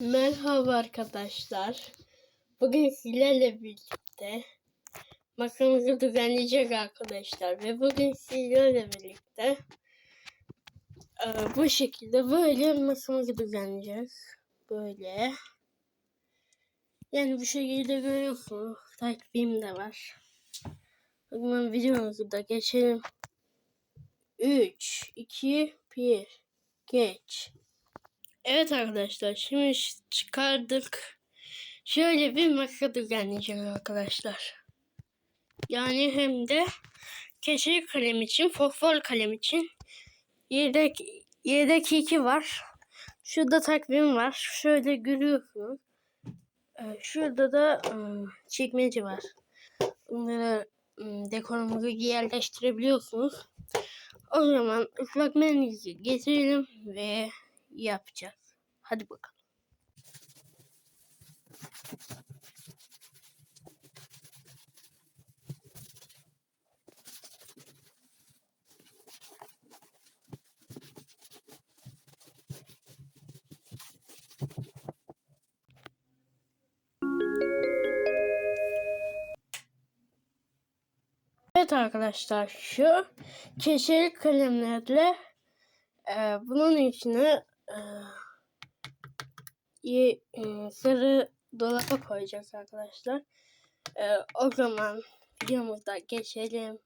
Merhaba arkadaşlar. Bugün sizlerle birlikte masamızı düzenleyecek arkadaşlar. Ve bugün sizlerle birlikte e, bu şekilde böyle masamızı düzenleyeceğiz. Böyle. Yani bu şekilde görüyorsunuz. Takvim de var. O zaman videomuzu da geçelim. 3, 2, 1, geç. Evet arkadaşlar şimdi çıkardık. Şöyle bir masa düzenleyeceğiz arkadaşlar. Yani hem de keçeli kalem için, fosfor kalem için yedek yedek iki var. Şurada takvim var. Şöyle görüyorsunuz. Ee, Şurada da ım, çekmece var. Bunları dekorumuzu yerleştirebiliyorsunuz. O zaman ıslak mendili getirelim ve yapacağız. Hadi bakalım. Evet arkadaşlar şu keçeli kalemlerle e, bunun içine e, e, sarı dolaba koyacağız arkadaşlar. E, o zaman videomuza geçelim.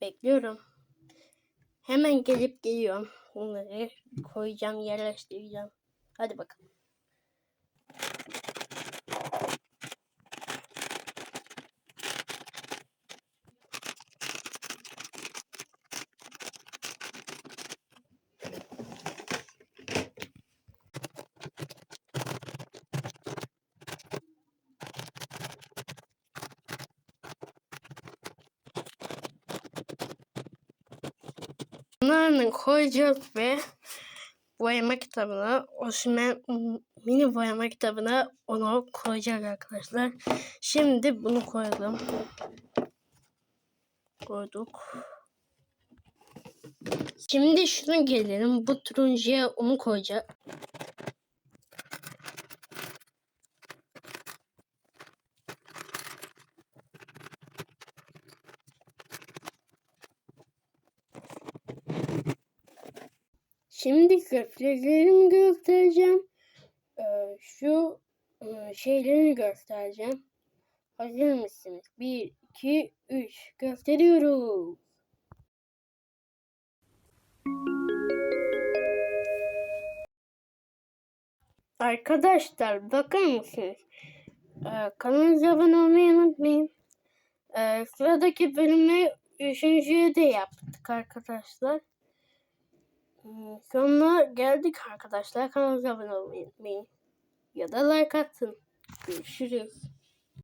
Bekliyorum. Hemen gelip geliyorum. Bunları koyacağım, yerleştireceğim. Hadi bakalım. Bunlarını koyacağız ve boyama kitabına, Osman mini boyama kitabına onu koyacak arkadaşlar. Şimdi bunu koyalım. Koyduk. Şimdi şunu gelelim. Bu turuncuya onu koyacak. Şimdi köftelerimi göstereceğim. Ee, şu e, şeylerini göstereceğim. Hazır mısınız? 1, 2, 3. Gösteriyoruz. Arkadaşlar bakar mısınız? Ee, kanalımıza abone olmayı unutmayın. Ee, sıradaki bölümü üçüncüyü de yaptık arkadaşlar. Hmm, Sonuna geldik arkadaşlar. Kanalımıza abone olmayı. Ya da like atın. Görüşürüz.